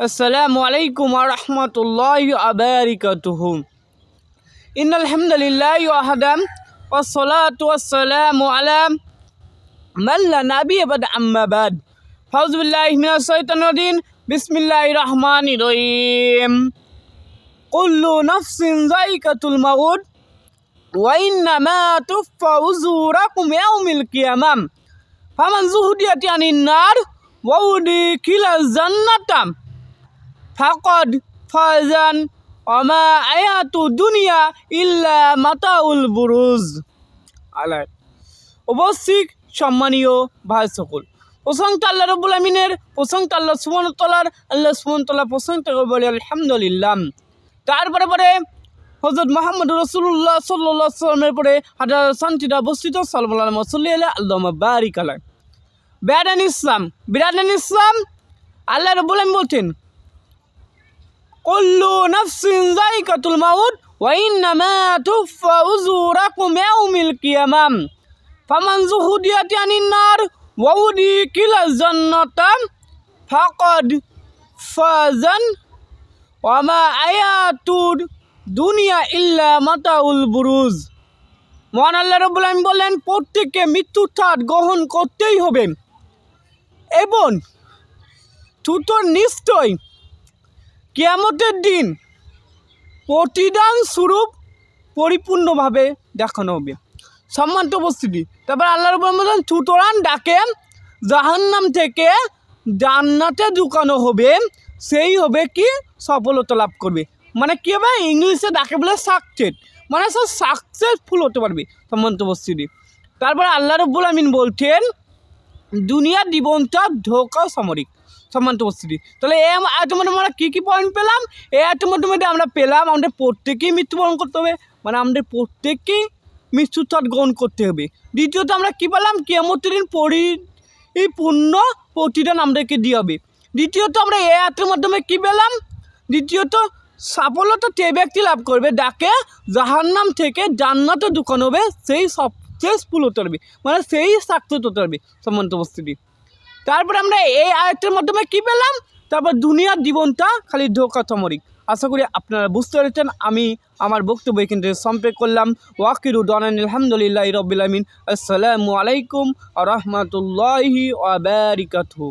السلام عليكم ورحمة الله وبركاته. إن الحمد لله وحده والصلاة والسلام على من لا نبي بعد. أما بعد فأعوذ بالله من الشيطان الرجيم. بسم الله الرحمن الرحيم. كل نفس ذائقة الموت وإنما توفى أجوركم يوم القيامة. فمن زهدت عن النار وأدخل الجنة. ফাকদ ফাজান অমা আয়াতু দুনিয়া ইল্লা মাতাউল বুরুজ। আলাই অবশ্যিক সম্মানীয় ভাই সকল প্রসঙ্গ আল্লাহ রবুল আমিনের প্রসঙ্গ আল্লাহ সুমনতলার আল্লাহ সুমনতলা প্রসঙ্গ বলে আলহামদুলিল্লাম তারপরে পরে হজরত মোহাম্মদ রসুল্লাহ সাল্লাহ সাল্লামের পরে হাজার শান্তিটা অবস্থিত সাল্লাহ মসল্লি আল্লাহ আল্লাহ বারিক আলাই বিরাদান ইসলাম বিরাদান ইসলাম, আল্লাহ রবুল আমি বলছেন কুল্লু নাফসিন জাইকাতুল মাউত ওয়াইন্নামা তুফা উজুরাকুম ইয়াউমিল কিয়ামাম। ফামান জুহুদিয়াতি আনিন নার ওয়াউদি কিলা জান্নাতাম ফাকাদ ফাজান ওয়ামা আয়াতুদ দুনিয়া ইল্লা মাতাউল বুরুজ। মহান আল্লাহ রবুল আলম বললেন, প্রত্যেককে মৃত্যুর ঠাট গ্রহণ করতেই হবে। এবং থুতোর নিশ্চয় কেয়ামতের দিন প্রতিদান স্বরূপ পরিপূর্ণভাবে দেখানো হবে। সম্মানিত উপস্থিতি, তারপর আল্লাহ রবুল বলেন, সুতরাং ডাকে জাহান্নাম থেকে জান্নাতে ঢুকানো হবে, সেই হবে কি? সফলতা লাভ করবে। মানে কী হবে? ইংলিশে ডাকে বলে সাকসেস মানে সব সাকসেসফুল হতে পারবে। সম্মানিত উপস্থিতি, তারপর আল্লাহ রব্বুল আমিন বলছেন দুনিয়ার জীবনটা ধোকা সামরিক, সম্মানিত উপস্থিতি। তাহলে আয়তের মধ্যে আমরা কী কী পয়েন্ট পেলাম? এই আয়তের মধ্যে আমরা পেলাম আমাদের প্রত্যেকেই মৃত্যুবরণ করতে হবে। মানে আমাদের প্রত্যেককেই মৃত্যুর থট গ্রহণ করতে হবে। দ্বিতীয়ত আমরা কী পেলাম? কেমতের দিন পরি, এই পূর্ণ প্রতিদান আমাদেরকে দিয়ে হবে। দ্বিতীয়ত আমরা এই আয়তের মাধ্যমে কী পেলাম? দ্বিতীয়ত সাফল্যতা যে ব্যক্তি লাভ করবে ডাকে জাহান্নাম থেকে জান্নাতে দোকান হবে, সেই সাকসেসফুল হতে পারবি মানে সেই সাকসেস হতে পারবি সম্মানিত উপস্থিতি তারপরে আমরা এই আয়ত্তের মাধ্যমে কী পেলাম? তারপর দুনিয়ার জীবনটা খালি ধোকা থমরিক আশা করি আপনারা বুঝতে পেরেছেন, আমি আমার বক্তব্য কিন্তু সম্পেক করলাম। ওয়াকির উদান আলহামদুলিল্লাহ রবিলাম আসসালামু আলাইকুম আ রহমতুল্লাহি আবারিকাতু